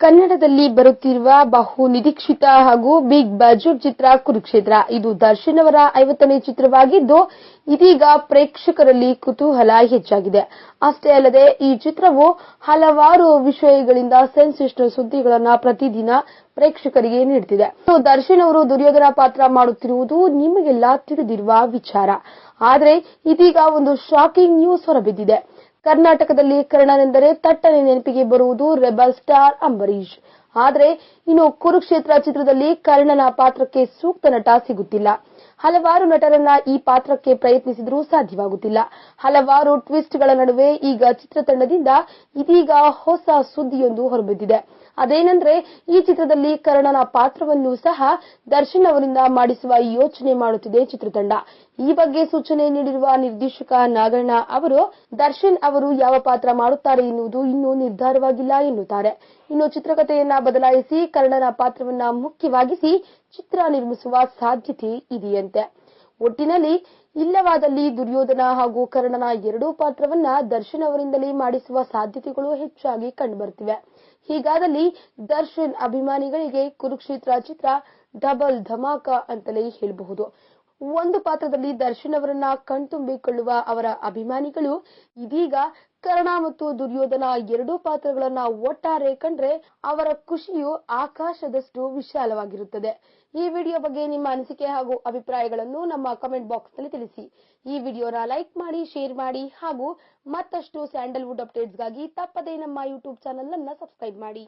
ಕನ್ನಡದಲ್ಲಿ ಬರುತ್ತಿರುವ ಬಹು ನಿರೀಕ್ಷಿತ ಹಾಗೂ ಬಿಗ್ ಬಜೆಟ್ ಚಿತ್ರ ಕುರುಕ್ಷೇತ್ರ. ಇದು ದರ್ಶನ್ ಅವರ ಐವತ್ತನೇ ಚಿತ್ರವಾಗಿದ್ದು, ಇದೀಗ ಪ್ರೇಕ್ಷಕರಲ್ಲಿ ಕುತೂಹಲ ಹೆಚ್ಚಾಗಿದೆ. ಅಷ್ಟೇ ಅಲ್ಲದೆ, ಈ ಚಿತ್ರವು ಹಲವಾರು ವಿಷಯಗಳಿಂದ ಸೆನ್ಸೇಷನಲ್ ಸುದ್ದಿಗಳನ್ನು ಪ್ರತಿದಿನ ಪ್ರೇಕ್ಷಕರಿಗೆ ನೀಡುತ್ತಿದೆ ದರ್ಶನ್ ಅವರು ದುರ್ಯೋಧನ ಪಾತ್ರ ಮಾಡುತ್ತಿರುವುದು ನಿಮಗೆಲ್ಲ ತಿಳಿದಿರುವ ವಿಚಾರ. ಆದರೆ, ಇದೀಗ ಒಂದು ಶಾಕಿಂಗ್ ನ್ಯೂಸ್ ಹೊರಬಿದ್ದಿದೆ. ಕರ್ನಾಟಕದಲ್ಲಿ ಕರ್ಣನೆಂದರೆ ತಟ್ಟನೆ ನೆನಪಿಗೆ ಬರುವುದು ರೆಬಲ್ ಸ್ಟಾರ್ ಅಂಬರೀಶ್ ಆದರೆ ಇನ್ನು ಕುರುಕ್ಷೇತ್ರ ಚಿತ್ರದಲ್ಲಿ ಕರ್ಣನ ಪಾತ್ರಕ್ಕೆ ಸೂಕ್ತ ನಟ ಸಿಗುತ್ತಿಲ್ಲ. ಹಲವಾರು ನಟರನ್ನ ಈ ಪಾತ್ರಕ್ಕೆ ಪ್ರಯತ್ನಿಸಿದರೂ ಸಾಧ್ಯವಾಗುತ್ತಿಲ್ಲ. ಹಲವಾರು ಟ್ವಿಸ್ಟ್ಗಳ ನಡುವೆ ಈಗ ಚಿತ್ರತಂಡದಿಂದ ಇದೀಗ ಹೊಸ ಸುದ್ದಿಯೊಂದು ಹೊರಬಿದ್ದಿದೆ. ಅದೇನೆಂದ್ರೆ, ಈ ಚಿತ್ರದಲ್ಲಿ ಕರ್ಣನ ಪಾತ್ರವನ್ನು ಸಹ ದರ್ಶನ್ ಅವರಿಂದ ಮಾಡಿಸುವ ಯೋಚನೆ ಮಾಡುತ್ತಿದೆ ಚಿತ್ರತಂಡ. ಈ ಬಗ್ಗೆ ಸೂಚನೆ ನೀಡಿರುವ ನಿರ್ದೇಶಕ ನಾಗಣ್ಣ ಅವರು, ದರ್ಶನ್ ಅವರು ಯಾವ ಪಾತ್ರ ಮಾಡುತ್ತಾರೆ ಎನ್ನುವುದು ಇನ್ನೂ ನಿರ್ಧಾರವಾಗಿಲ್ಲ ಎನ್ನುತ್ತಾರೆ. ಇನ್ನು ಚಿತ್ರಕಥೆಯನ್ನ ಬದಲಾಯಿಸಿ ಕರ್ಣನ ಪಾತ್ರವನ್ನ ಮುಖ್ಯವಾಗಿಸಿ ಚಿತ್ರ ನಿರ್ಮಿಸುವ ಸಾಧ್ಯತೆ ಇದೆಯಂತೆ. ಒಟ್ಟಿನಲ್ಲಿ ಇಲ್ಲವಾದಲ್ಲಿ ದುರ್ಯೋಧನ ಹಾಗೂ ಕರ್ಣನ ಎರಡೂ ಪಾತ್ರವನ್ನ ದರ್ಶನ್ ಅವರಿಂದಲೇ ಮಾಡಿಸುವ ಸಾಧ್ಯತೆಗಳು ಹೆಚ್ಚಾಗಿ ಕಂಡುಬರುತ್ತಿವೆ. ಹೀಗಾದಲ್ಲಿ ದರ್ಶನ್ ಅಭಿಮಾನಿಗಳಿಗೆ ಕುರುಕ್ಷೇತ್ರ ಚಿತ್ರ ಡಬಲ್ ಧಮಾಕ ಅಂತಲೇ ಹೇಳಬಹುದು. ಒಂದು ಪಾತ್ರದಲ್ಲಿ ದರ್ಶನ್ ಅವರನ್ನ ಕಣ್ತುಂಬಿಕೊಳ್ಳುವ ಅವರ ಅಭಿಮಾನಿಗಳು, ಇದೀಗ ಕರ್ಣ ಮತ್ತು ದುರ್ಯೋಧನ ಎರಡೂ ಪಾತ್ರಗಳನ್ನ ಒಟ್ಟಾರೆ ಕಂಡ್ರೆ ಅವರ ಖುಷಿಯು ಆಕಾಶದಷ್ಟು ವಿಶಾಲವಾಗಿರುತ್ತದೆ. ಈ ವಿಡಿಯೋ ಬಗ್ಗೆ ನಿಮ್ಮ ಅನಿಸಿಕೆ ಹಾಗೂ ಅಭಿಪ್ರಾಯಗಳನ್ನು ನಮ್ಮ ಕಮೆಂಟ್ ಬಾಕ್ಸ್ನಲ್ಲಿ ತಿಳಿಸಿ. ಈ ವಿಡಿಯೋನ ಲೈಕ್ ಮಾಡಿ, ಶೇರ್ ಮಾಡಿ ಹಾಗೂ ಮತ್ತಷ್ಟು ಸ್ಯಾಂಡಲ್ವುಡ್ ಅಪ್ಡೇಟ್ಸ್ಗಾಗಿ ತಪ್ಪದೇ ನಮ್ಮ ಯೂಟ್ಯೂಬ್ ಚಾನೆಲ್ ಅನ್ನ ಸಬ್ಸ್ಕ್ರೈಬ್ ಮಾಡಿ.